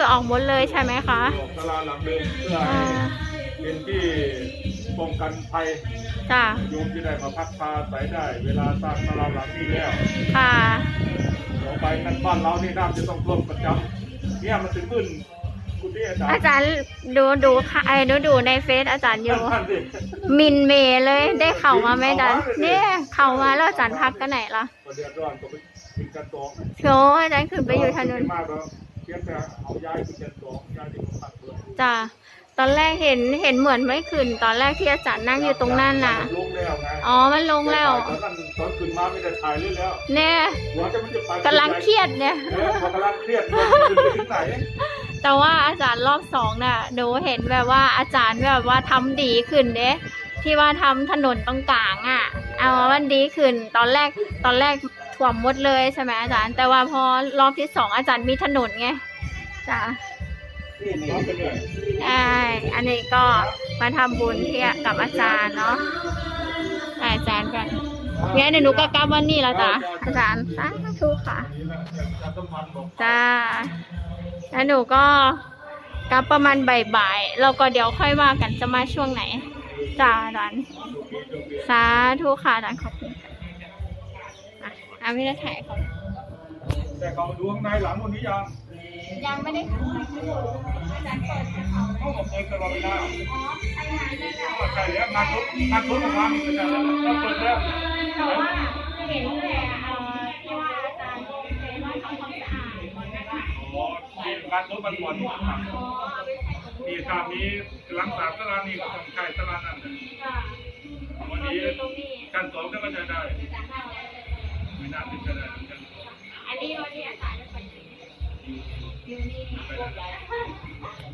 อออกหมดเลยใช่ไหมคะออกตลาดหลังเดิมเพื่ออ่าให้เป็นที่ป้องกันภัยจ้ะโยมจะได้มาพักพาอาศัยได้ เวลาสร้างตลาดหลังนี้แล้วค่ะต่อไปนั้นบ้านเรานี่น้ำจะต้องท่วมประจำเนี่ยมันถึงขึ้นคุณที่อาจารย์อาจารย์ดูดูค่ะไอ้ดูดูในเฟซอาจารย์อยู่ ท่านสิมินเมเลยได้เข่ามาไหมอาจารย์เนี่ยเข่ามาแล้วอาจารย์พักกันไหนล่ะประเดี๋ยวร้อนก็ไปกินกันตองโชอาจารย์ขึ้นไปอยู่ถนน มากแล้วเพียงแต่เอาย้ายคุณกันตองย้ายที่ผมพักด้วยจ้ะตอนแรกเห็นเห็นเหมือนไม่ขึ้น ตอนแรกที่อาจารย์นั่งอยู่ตรงนั้นน่ะ ลงแล้วไงอ๋อมันลงแล้ว ตอนนั้นตอนขึ้นมาไม่ได้ถ่ายเลยแล้วเนี่ยหัวจะมันจะไปกำลังเครียดเนี่ย เออกำลังเครียดว่ามันจะถึงไหนแต่ว่าอาจารย์รอบสองน่ะหนูเห็นแบบว่าอาจารย์แบบว่าทำดีขึ้นเด้ที่ว่าทำถนนตรงกลางอะ เอามันดีขึ้น ตอนแรกตอนแรก ถ่วมหมดเลยใช่ไหมอาจารย์ แต่ว่าพอรอบที่สองอาจารย์มีถนนไงจ้ะเอาไปเลยใช่อันนี้ก็มาทำบุญที่กับอาจารย์เนาะอาจารย์กันงั้นเดี๋ยวหนูก็กลับวันนี้แล้วจ้ะอาจารย์สาธุค่ะนี่แหละอาจารย์ต้องพันบอกจ้าแล้วหนูก็กลับประมาณบ่ายๆเราก็เดี๋ยวค่อยว่ากันจะมาช่วงไหนจ้าอาจารย์สาธุค่ะอาจารย์ขอบคุณ ค่ะอะอาไม่ได้ถ่ายเขาแต่เขาดูข้างในหลังวันนี้ยังยังไม่ได้ถ่ายให้ดูอาจารย์เปิดให้เขาเขาบอกเปิดตลอดเวลาอ๋อใช้งานได้แล้วใช่แล้วงานรถงานรถของร้านนี่ก็จะก็เปิดแล้วแต่ว่าเห็นแต่เอ่อที่ว่าอาจารย์บอกเห็นว่าทำความสะอาดก่อนนะคะอ๋อที่งานรถมันก่อนที่จะทำอ๋อไม่ใช่ตรงนี้ที่ทำนี้หลังจากตลาดนี้ก็ต้องใช้ตลาดนั้นค่ะวันนี้ตรงนี้ขั้นสองก็จะได้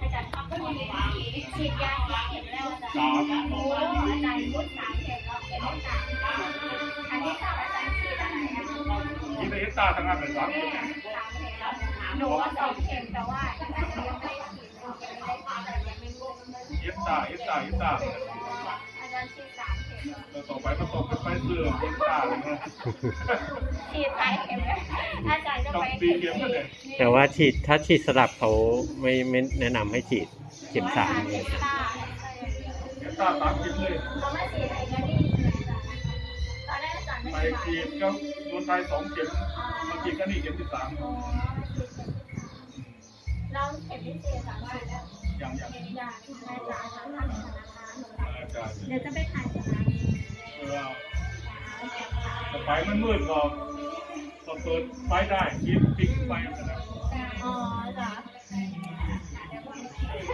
อาจารย์ทำก็มีฉีดยาเข็มแล้วอาจารย์โอ้อาจารย์มุดสามเข็มแล้วเข็มที่สามอันนี้สามอาจารย์ฉีดอะไรอะยินดีตาทางงานเป็นสามสามเข็มหนูว่าสองเข็มแต่ว่ายังไม่ฉีดเข็มไม่ได้ผ่าแต่ยังไม่รู้ยินตายินตายินตาอาจารย์ฉีดสามเข็มเราต่อไปก็ต้อ งไปเสื่อมยินตาเลยนะฉีดหลายเข็มแล้วอาจารย์จะต้องไปปีเข็มกันเลยแต่ว่าฉีดถ้าฉีดสลับเขาไม่ไม่แนะนำให้ฉีดเข็มสามเลยยินตาสามเข็มเลยเขาไม่ฉีดไอ้ก็นี่ตอนแรกอาจารย์ไม่ไปฉีดฉีดก็โดนไทยสองเข็มมาฉีดก็นี่เข็มที่สามเราเข็มที่สี่สามสิบแล้วอย่างอย่างอยากแม่จ๋าทำทำในธนาคารอาจารย์เดี๋ยวจะไปถ่าย ไฟมันมืดก็พอเปิดไฟได้ยิ้มปิดไฟนะครับ